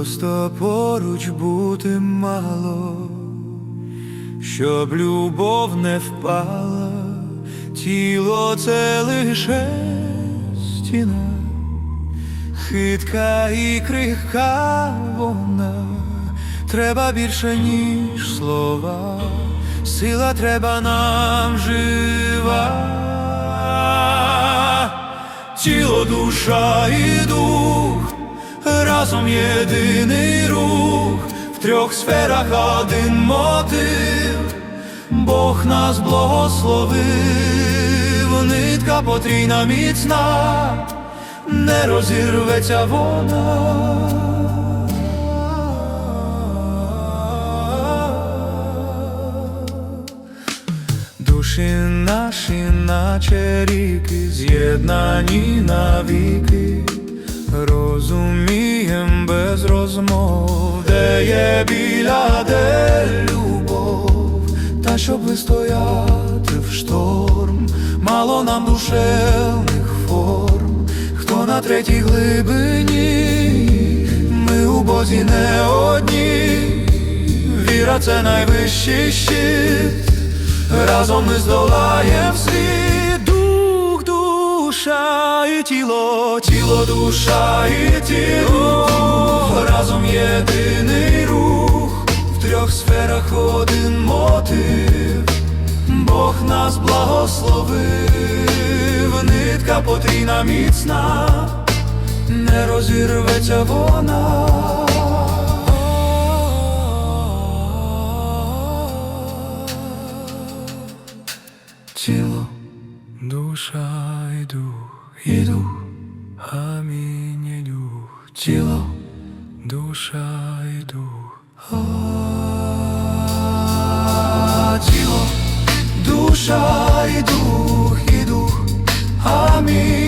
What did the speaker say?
Просто поруч бути мало, щоб любов не впала, тіло це лише стіна, хитка і крихка вона, треба більше, ніж слова, сила треба нам жива, тіло, душа і дух, разом єдиний рух, в трьох сферах один мотив, Бог нас благословив, нитка потрійна міцна, не розірветься вона. Душі наші, наче ріки, з'єднані навіки, розумієм без розмов, де є біля, де любов, та щоб вистояти в шторм, мало нам душевних форм, хто на третій глибині, ми у Бозі не одні, віра це найвищий щит. Разом ми здолаєм світ, дух, душа і тіло, тіло, душа і тіло, разом єдиний рух, в трьох сферах один мотив, Бог нас благословив, нитка потрійна міцна, не розірветься вона. Тіло, душа і дух, і дух, амінь і дух, тіло, душа і дух, а тіло, душа і дух, і дух, амінь